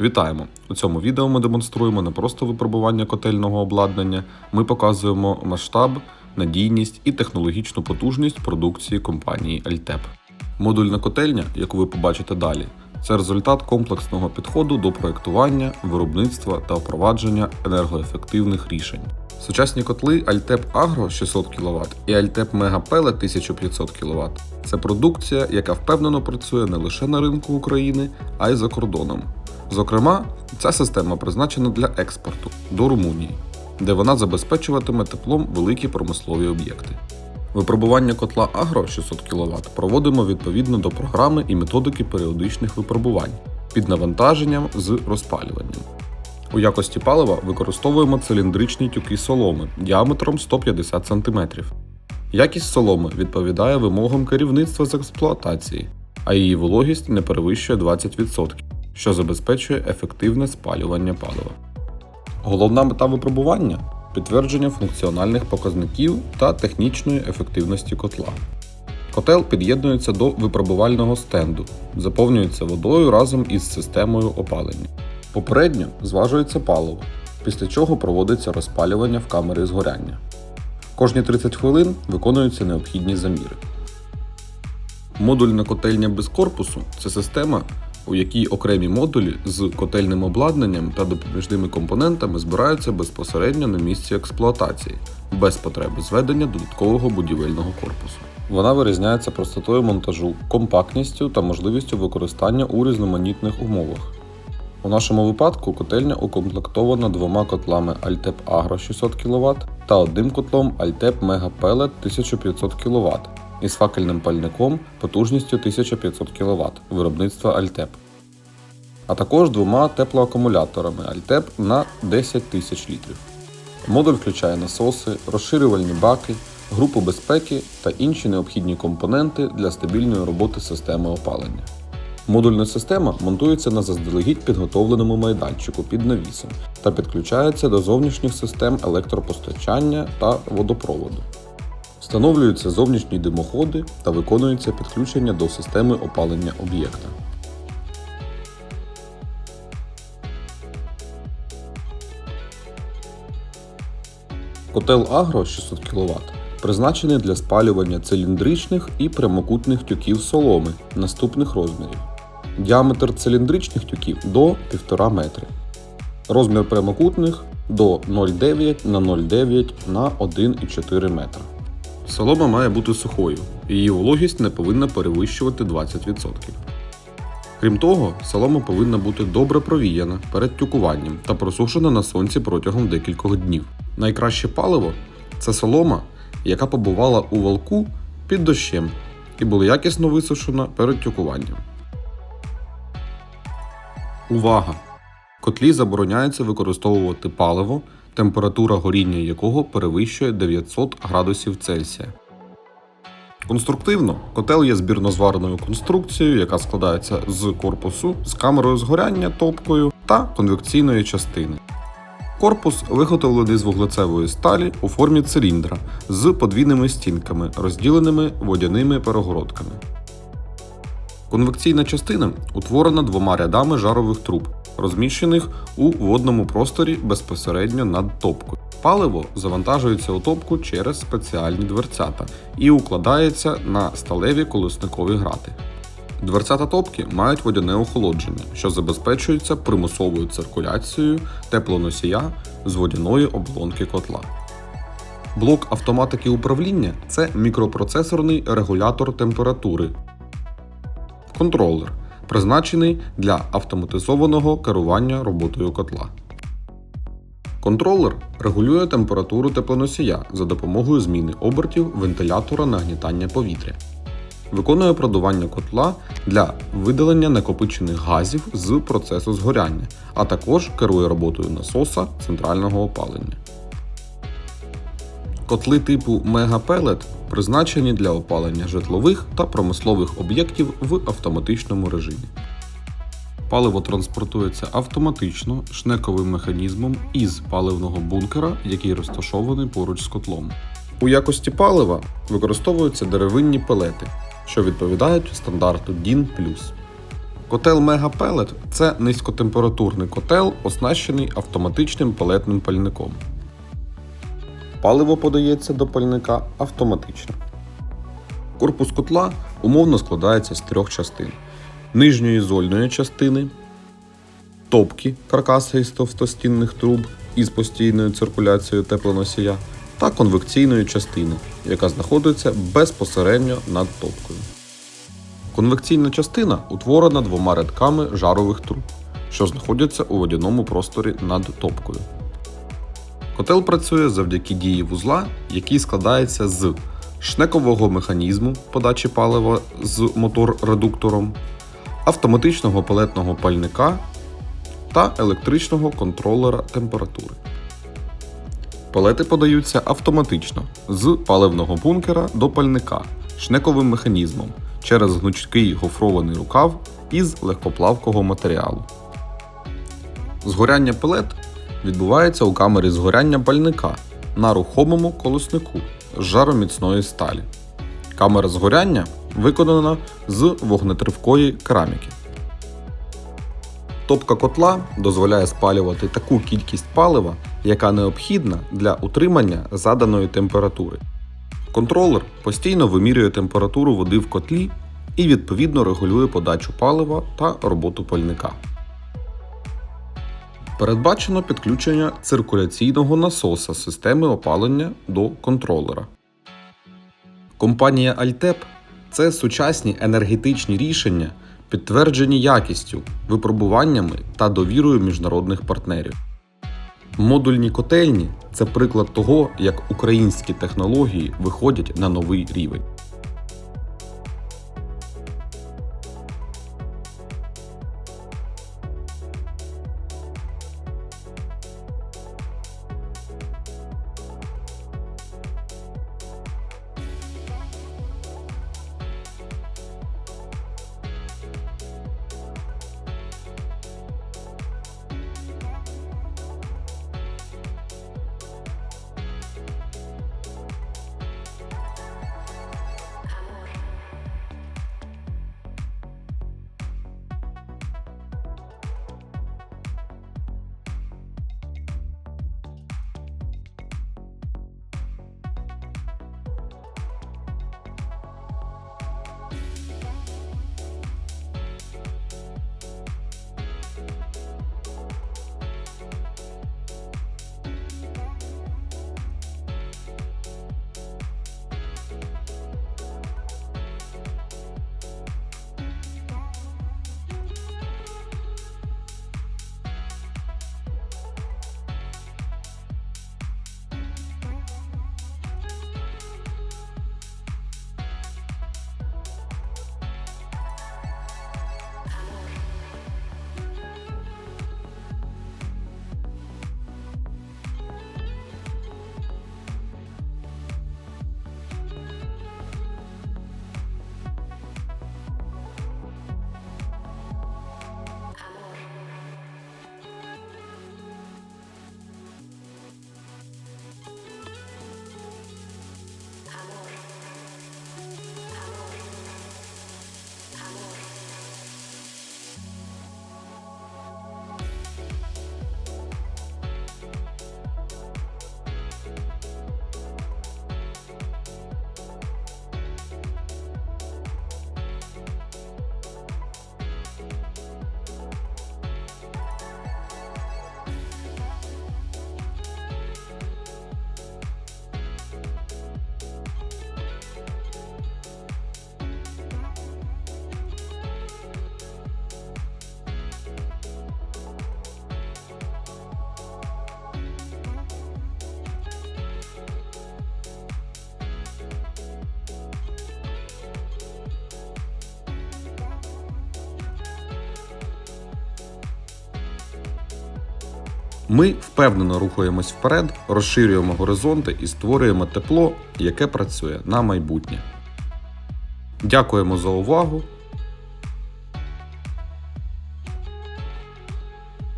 Вітаємо! У цьому відео ми демонструємо не просто випробування котельного обладнання, ми показуємо масштаб, надійність і технологічну потужність продукції компанії Altep. Модульна котельня, яку ви побачите далі, це результат комплексного підходу до проектування, виробництва та впровадження енергоефективних рішень. Сучасні котли Altep Agro 600 кВт і Altep Mega Pellet 1500 кВт це продукція, яка впевнено працює не лише на ринку України, а й за кордоном. Зокрема, ця система призначена для експорту до Румунії, де вона забезпечуватиме теплом великі промислові об'єкти. Випробування котла Агро 600 кВт проводимо відповідно до програми і методики періодичних випробувань під навантаженням з розпалюванням. У якості палива використовуємо циліндричні тюки соломи діаметром 150 см. Якість соломи відповідає вимогам керівництва з експлуатації, а її вологість не перевищує 20%, що забезпечує ефективне спалювання палива. Головна мета випробування підтвердження функціональних показників та технічної ефективності котла. Котел під'єднується до випробувального стенду, заповнюється водою разом із системою опалення. Попередньо зважується паливо, після чого проводиться розпалювання в камері згоряння. Кожні 30 хвилин виконуються необхідні заміри. Модульна котельня без корпусу це система, у якій окремі модулі з котельним обладнанням та допоміжними компонентами збираються безпосередньо на місці експлуатації, без потреби зведення додаткового будівельного корпусу. Вона вирізняється простотою монтажу, компактністю та можливістю використання у різноманітних умовах. У нашому випадку котельня укомплектована двома котлами Altep Agro 600 кВт та одним котлом Altep Mega Pellet 1500 кВт із факельним пальником потужністю 1500 кВт виробництва Altep. А також двома теплоакумуляторами Altep на 10 тисяч літрів. Модуль включає насоси, розширювальні баки, групу безпеки та інші необхідні компоненти для стабільної роботи системи опалення. Модульна система монтується на заздалегідь підготовленому майданчику під навісом та підключається до зовнішніх систем електропостачання та водопроводу. Встановлюються зовнішні димоходи та виконується підключення до системи опалення об'єкта. Котел Агро 600 кВт призначений для спалювання циліндричних і прямокутних тюків соломи наступних розмірів. Діаметр циліндричних тюків до 1,5 метри. Розмір прямокутних до 0,9 на 0,9 на 1,4 метра. Солома має бути сухою, її вологість не повинна перевищувати 20%. Крім того, солома повинна бути добре провіяна перед тюкуванням та просушена на сонці протягом декількох днів. Найкраще паливо це солома, яка побувала у валку під дощем і була якісно висушена перед тюкуванням. Увага! Котлі забороняється використовувати паливо, температура горіння якого перевищує 900 градусів Цельсія. Конструктивно котел є збірнозвареною конструкцією, яка складається з корпусу, з камерою згоряння топкою та конвекційної частини. Корпус виготовлений з вуглецевої сталі у формі циліндра з подвійними стінками, розділеними водяними перегородками. Конвекційна частина утворена двома рядами жарових труб, розміщених у водному просторі безпосередньо над топкою. Паливо завантажується у топку через спеціальні дверцята і укладається на сталеві колесникові грати. Дверцята топки мають водяне охолодження, що забезпечується примусовою циркуляцією теплоносія з водяної оболонки котла. Блок автоматики управління це мікропроцесорний регулятор температури. Контролер, призначений для автоматизованого керування роботою котла. Контролер регулює температуру теплоносія за допомогою зміни обертів вентилятора нагнітання повітря. Виконує продування котла для видалення накопичених газів з процесу згоряння, а також керує роботою насоса центрального опалення. Котли типу Pellet призначені для опалення житлових та промислових об'єктів в автоматичному режимі. Паливо транспортується автоматично шнековим механізмом із паливного бункера, який розташований поруч з котлом. У якості палива використовуються деревинні пелети, що відповідають стандарту DIN+. Котел Мегапелет це низькотемпературний котел, оснащений автоматичним пелетним пальником. Паливо подається до пальника автоматично. Корпус котла умовно складається з трьох частин: нижньої зольної частини, топки каркаса із товстостінних труб із постійною циркуляцією теплоносія та конвекційної частини, яка знаходиться безпосередньо над топкою. Конвекційна частина утворена двома рядками жарових труб, що знаходяться у водяному просторі над топкою. Котел працює завдяки дії вузла, який складається з шнекового механізму подачі палива з мотор-редуктором, автоматичного пелетного пальника та електричного контролера температури. Палети подаються автоматично з паливного бункера до пальника шнековим механізмом через гнучкий гофрований рукав із легкоплавкого матеріалу. Згоряння пелет відбувається у камері згоряння пальника на рухомому колоснику з жароміцної сталі. Камера згоряння виконана з вогнетривкої кераміки. Топка котла дозволяє спалювати таку кількість палива, яка необхідна для утримання заданої температури. Контролер постійно вимірює температуру води в котлі і відповідно регулює подачу палива та роботу пальника. Передбачено підключення циркуляційного насоса системи опалення до контролера. Компанія Altep – це сучасні енергетичні рішення, підтверджені якістю, випробуваннями та довірою міжнародних партнерів. Модульні котельні це приклад того, як українські технології виходять на новий рівень. Ми впевнено рухаємось вперед, розширюємо горизонти і створюємо тепло, яке працює на майбутнє. Дякуємо за увагу